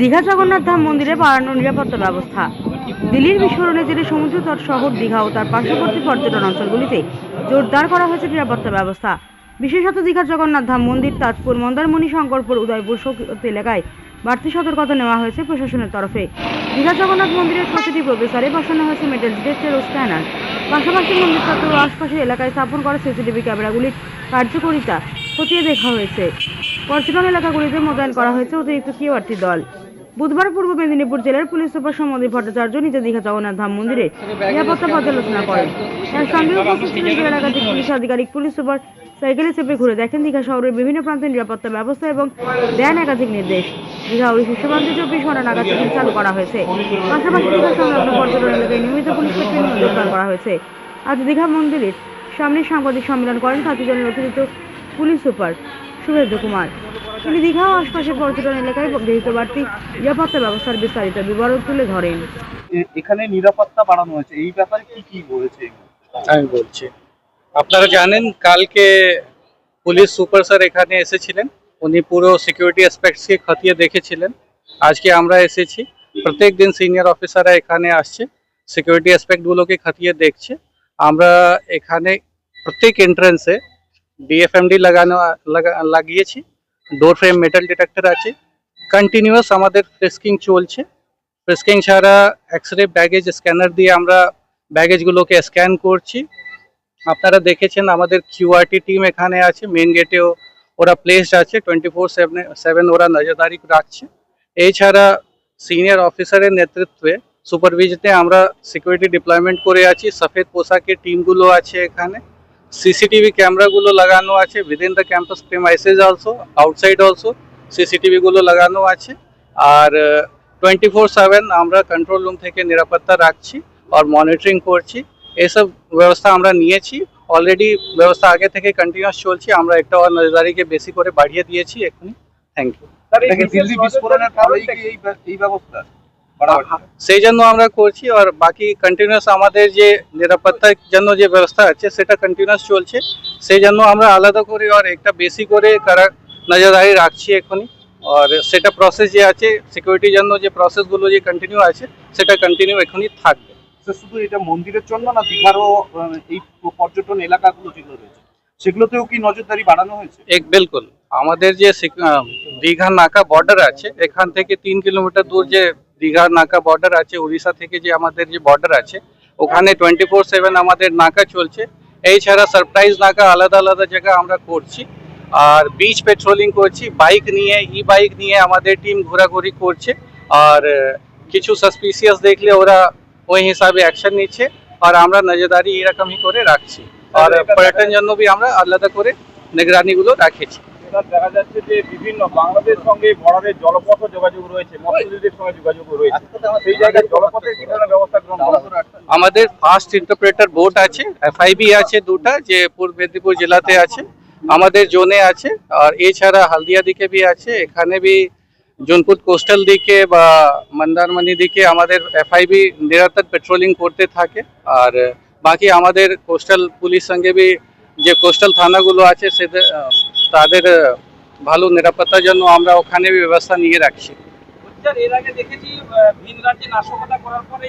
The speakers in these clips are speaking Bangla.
দীঘা জগন্নাথ ধাম মন্দিরে বাড়ানো নিরাপত্তা ব্যবস্থা। দিল্লির বিস্ফোরণে জেলে সমুদ্র তট শহর দীঘা ও তার পার্শ্ববর্তী পর্যটন অঞ্চলগুলিতে জোরদার করা হয়েছে নিরাপত্তা ব্যবস্থা। বিশেষত দীঘার জগন্নাথ ধাম মন্দির তাজপুর, মন্দারমণি, শঙ্করপুর, উদয়পুর সৈকত এলাকায় বাড়তি সতর্কতা নেওয়া হয়েছে প্রশাসনের তরফে। দীঘা জগন্নাথ মন্দিরের প্রতিটি প্রবেশারে বসানো হয়েছে মেটাল ডিটেক্টর ও স্ক্যানার পাশাপাশি মন্দির চত্বর ও আশপাশের এলাকায় স্থাপন করা সিসিটিভি ক্যামেরাগুলির কার্যকারিতা খতিয়ে দেখা হয়েছে। পর্যটন এলাকাগুলিতে মোতায়েন করা হয়েছে অতিরিক্ত কিওয়ার্টি দল। বুধবার পূর্ব মেদিনীপুর জেলার পুলিশ সুপার সমদী ভট্টাচার্য নিজে দীঘা জগন্নাথ ধাম মন্দিরে নিরাপত্তা পর্যালোচনা করেন। তার সঙ্গে উপস্থিত ছিলেন পুলিশ আধিকারিক, পুলিশ সুপার সাইকেলে চেপে ঘুরে দেখেন দীঘা শহরের বিভিন্ন প্রান্তের নিরাপত্তা ব্যবস্থা এবং দেন একাধিক নির্দেশ। দীঘা ও শীর্ষ প্রান্তে চব্বিশ ঘণ্টা নাগাদ চেকিং চালু করা হয়েছে। পাশাপাশি দীঘা সংলগ্ন পর্যটন এলাকায় নিয়মিত পুলিশ পেট্রোলিং জোরদার করা হয়েছে। আজ দীঘা মন্দিরের সামনে সাংবাদিক সম্মেলন করেন খাতিজনের অতিরিক্ত পুলিশ সুপার শুভেন্দু কুমার। তিনি দীঘা ও আশপাশের পর্যটন এলাকায় গৃহীত বাড়তি নিরাপত্তা ব্যবস্থার বিস্তারিত বিবরণ তুলে ধরেন। এখানে নিরাপত্তা বাড়ানো হয়েছে। এই ব্যাপারে কি কি বলেছে? আমি বলছি। আপনারা জানেন কালকে পুলিশ সুপার স্যার এখানে এসেছিলেন। উনি পুরো সিকিউরিটি অ্যাসপেক্টসকে খতিয়ে দেখেছিলেন। আজকে আমরা এসেছি। প্রত্যেক দিন সিনিয়র অফিসাররা এখানে আসছে। সিকিউরিটি অ্যাসপেক্টগুলোকে খতিয়ে দেখছে। আমরা এখানে প্রত্যেক এন্ট্রান্সে ডিএফএমডি লাগানো লাগা- লাগিয়েছি। ডোর ফ্রেম মেটাল ডিটেক্টর আছে। কন্টিনিউয়াস আমাদের ফ্রেস্কিং চলছে। ফ্রেস্কিং ছাড়া এক্স রে ব্যাগেজ স্ক্যানার দিয়ে আমরা ব্যাগেজগুলোকে স্ক্যান করছি। আপনারা দেখেছেন আমাদের কিউআরটি টিম এখানে আছে মেন গেটেও ওরা প্লেসড আছে টোয়েন্টি ফোর সেভেন সেভেন ওরা নজরদারি রাখছে। এছাড়া সিনিয়র অফিসারের নেতৃত্বে সুপারভিজনে আমরা সিকিউরিটি ডিপ্লয়মেন্ট করে আছি। সফেদ পোশাকের টিমগুলো আছে এখানে। সিসিটিভি ক্যামেরাগুলো লাগানো আছে within the campus premises also outside also সিসিটিভিগুলো লাগানো আছে। আর টোয়েন্টি ফোর সেভেন আমরা কন্ট্রোল রুম থেকে নিরাপত্তা রাখছি আর মনিটরিং করছি। এইসব ব্যবস্থা আমরা নিয়েছি। অলরেডি ব্যবস্থা আগে থেকে কন্টিনিউয়াস চলছে। আমরা একটা আর নজরদারিকে বেশি করে বাড়িয়ে দিয়েছি এখনই থ্যাংক ইউ দিল্লি বিস্ফোরণের ফলেই কি এই এই ব্যবস্থা? সেই জন্য আমরা করছি আর বাকি কন্টিনিউয়াস আমাদের যে নিরাপত্তার জন্য যে ব্যবস্থা আছে সেটা কন্টিনিউয়াস চলছে। সেই জন্য আমরা আলাদা করে আর একটা বেশি করে কারা নজরদারি রাখছি এখনই। আর সেটা প্রসেস যে আছে সিকিউরিটির জন্য যে প্রসেসগুলো যে কন্টিনিউ আছে সেটা কন্টিনিউ এখনই থাকবে। শুধু এটা মন্দিরের জন্য না দীঘারও এই পর্যটন এলাকাগুলো যেগুলো রয়েছে সেগুলোতেও কি নজরদারি বাড়ানো হয়েছে? এক বিলকুল। আমাদের যে দীঘা নাকা বর্ডার আছে এখান থেকে তিন কিলোমিটার দূর যে দীঘা নাকা বর্ডার আছে উড়িষ্যা থেকে যে আমাদের যে বর্ডার আছে ওখানে টোয়েন্টি ফোর সেভেন আমাদের নাকা চলছে। এই ছাড়া সারপ্রাইজ নাকা আলাদা আলাদা জায়গা আমরা করছি। আর বিচ পেট্রোলিং করছি বাইক নিয়ে ই বাইক নিয়ে আমাদের টিম ঘোরাঘুরি করছে। আর কিছু সাসপিসিয়াস দেখলে ওরা ওই হিসাবে অ্যাকশন নিচ্ছে। আর আমরা নজরদারি এরকমই করে রাখছি। আর পর্যটন জন্য আমরা আলাদা করে নিগরানিগুলো রাখেছি। এবার দেখা যাচ্ছে যে বিভিন্ন বাংলাদেশ সঙ্গে বর্ডারের জলপথ যোগাযোগ রয়েছে মৎস্যজীবীদের সঙ্গে যোগাযোগ রয়েছে সেই জায়গায় জলপথের কি ধরনের ব্যবস্থা গ্রহণ করা হচ্ছে? আমাদের ফার্স্ট ইন্টারপ্রেটার বোট আছে এফআইবি আছে দুটা যে পূর্ব মেদিনীপুর জেলাতে আছে আমাদের জোনে আছে আর এছাড়া হালদিয়া দিকে বি আছে এখানে বি জোনপুর কোস্টাল দিকে বা মন্দারমণি দিকে আমাদের এফআইবি নিরন্তর পেট্রোলিং করতে থাকে আর বাকি আমাদের কোস্টাল পুলিশ সঙ্গে বি যে কোস্টাল থানাগুলো আছে সেদের আহ, তাদের ভালো নিরাপত্তার জন্য আমরা ওখানে ব্যবস্থা নিয়ে রাখছি। এর আগে দেখেছি রাজ্যে নাশকতা করার পরে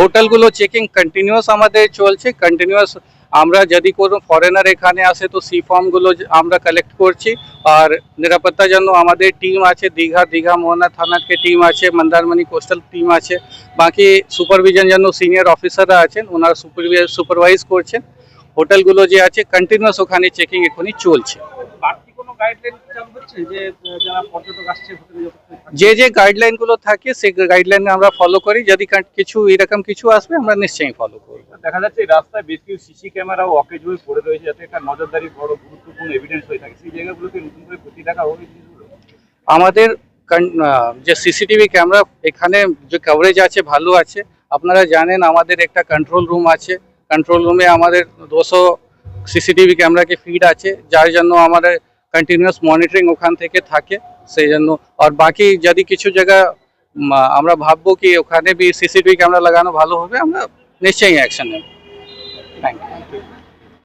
হোটেলগুলো চেকিং কন্টিনিউয়াস আমাদের চলছে কন্টিনিউয়াস আমরা যদি কোনো ফরেনার এখানে আসে তো সি ফর্মগুলো আমরা কালেক্ট করছি। আর নিরাপত্তার জন্য আমাদের টিম আছে, দীঘা দীঘা, মোহনা থানাকে টিম আছে, মন্দারমণি কোস্টাল টিম আছে। বাকি সুপারভিশন জন্য সিনিয়র অফিসাররা আছেন, ওনারা সুপারভাইজ করছেন। হোটেলগুলো যে আছে কন্টিনিউয়াস ওখানে চেকিং এখনই চলছে বাড়তি কোনো গাইডলাইন চালু হচ্ছে যে আহ, যারা পর্যটক আসছে হোটেলে যখন থাকছে? যে যে গাইডলাইনগুলো থাকে সেই গাইডলাইন আমরা ফলো করি। যদি কিছু এরকম কিছু আসবে আমরা নিশ্চয়ই ফলো করব। দেখা যাচ্ছে রাস্তায় বেশ কিছু সিসি ক্যামেরা অকেজ হয়ে পড়ে রয়েছে যাতে একটা নজরদারি বড় গুরুত্বপূর্ণ এভিডেন্স হয়ে থাকে। সেই জায়গাগুলোকে নতুন করে প্রতি দেখা হবে আমাদের যে সিসিটিভি ক্যামেরা এখানে যে কভারেজ আছে ভালো আছে। আপনারা জানেন আমাদের একটা কন্ট্রোল রুম আছে। কন্ট্রোল রুমে আমাদের দুশো সিসিটিভি ক্যামেরাকে ফিড আছে। যার জন্য আমাদের কন্টিনিউয়াস মনিটরিং ওখান থেকে থাকে, সেই জন্য। আর বাকি যদি কিছু জায়গা আমরা ভাববো কি ওখানে বি সিসিটিভি ক্যামেরা লাগানো ভালো হবে, আমরা নিশ্চয়ই অ্যাকশন নেব। Thank you